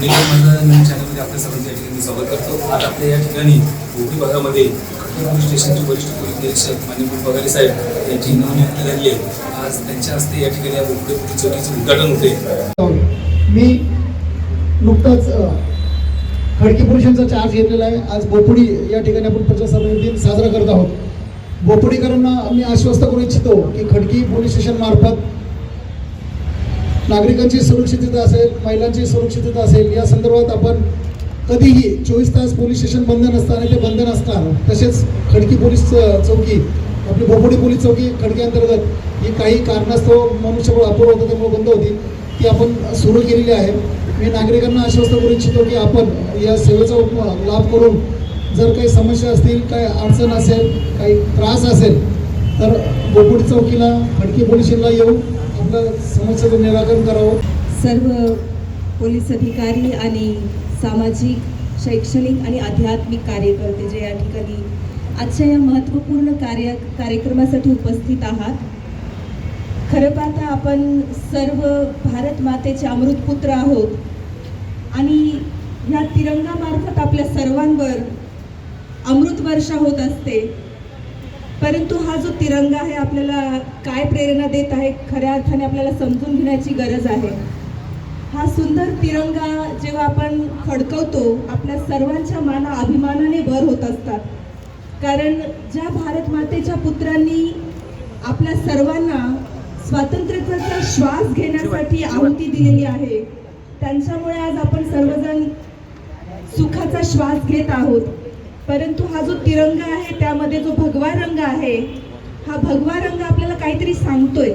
मी news चॅनलमध्ये आपल्या सर्वांचं या ठिकाणी स्वागत करतो. आज आपल्या या ठिकाणी भोगरी भागामध्ये खडकी पोलीस स्टेशनचे वरिष्ठ पोलीस निरीक्षक पगारे साहेब यांची नवनियुक्ती झाली आहे. आज त्यांच्या हस्ते या ठिकाणी या भोगरी पोलीस चौकीचे उद्घाटन होते. मी नुकताच खडकी पुरुषांचा चार्ज घेतलेला आहे. आज बोपुडी या ठिकाणी आपण प्रजासत्ताक दिन साजरा करत आहोत. बोपुडीकरांना मी आश्वस्त करू इच्छितो की खडकी पोलीस स्टेशन मार्फत नागरिकांची सुरक्षितता असेल महिलांची सुरक्षितता असेल या संदर्भात आपण कधीही चोवीस तास पोलीस स्टेशन बंद नसताना ते बंद नसणार. तसेच खडकी पोलीस चौकी आपली बोपोडी पोलीस चौकी खडकी अंतर्गत ही काही कारणास्तव मनुष्यबळ अपूर्ण होतं त्यामुळे बंद होती. ती आपण सुरू केलेली आहे. मी नागरिकांना आश्वस्त करू इच्छितो की आपण या सेवेचा उप- लाभ करून जर काही समस्या असतील काही अडचण असेल काही त्रास असेल तर बोपोडी चौकीला खडकी पोलीस येऊन आपल्या समस्येचं निराकरण करावं. सर्व पोलीस अधिकारी आणि सामाजिक शैक्षणिक आणि आध्यात्मिक कार्यकर्ते जे या ठिकाणी आजच्या या महत्त्वपूर्ण कार्य कार्यक्रमासाठी उपस्थित आहात. खरं पाहता आपण सर्व भारत मातेचे अमृतपुत्र आहोत आणि ह्या तिरंगामार्फत आपल्या सर्वांवर अमृत वर्षा होत असते. परंतु हा जो तिरंगा आहे आपल्याला काय प्रेरणा देत आहे खऱ्या अर्थाने आपल्याला समजून घेण्याची गरज आहे. हा सुंदर तिरंगा जेव्हा आपण फडकवतो आपल्या सर्वांच्या माना अभिमानाने भर होत असतात. कारण ज्या भारत मातेच्या पुत्रांनी आपल्या सर्वांना स्वातंत्र्याचा श्वास घेण्यासाठी आहुती दिलेली आहे त्यांच्यामुळे आज आपण सर्वजण सुखाचा श्वास घेत आहोत. परंतु हा जो तिरंगा आहे त्यामध्ये जो भगवा रंग आहे हा भगवा रंग आपल्याला काहीतरी सांगतोय.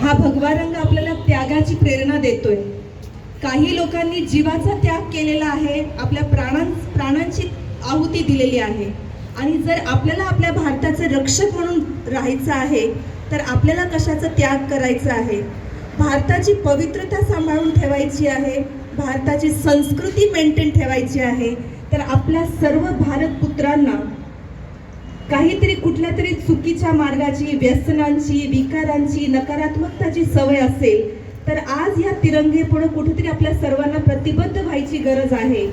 हा भगवा रंग आपल्याला त्यागाची प्रेरणा देतोय. काही लोकांनी जीवाचा त्याग केलेला आहे आपल्या प्राणां प्राणांची आहुती दिलेली आहे. आणि जर आपल्याला आपल्या भारताचं रक्षक म्हणून राहायचं आहे तर आपल्याला कशाचा त्याग करायचा आहे? भारताची पवित्रता सांभाळून ठेवायची आहे भारताची संस्कृती मेंटेन ठेवायची आहे तर आपल्या सर्व भारत पुत्रांना काहीतरी कुठल्या तरी चुकीच्या मार्गाची व्यसनांची विकारांची नकारात्मकताची सवय असेल तर आज या तिरंगे पुढे कुठेतरी आपल्या सर्वांना प्रतिबद्ध व्हायची गरज आहे.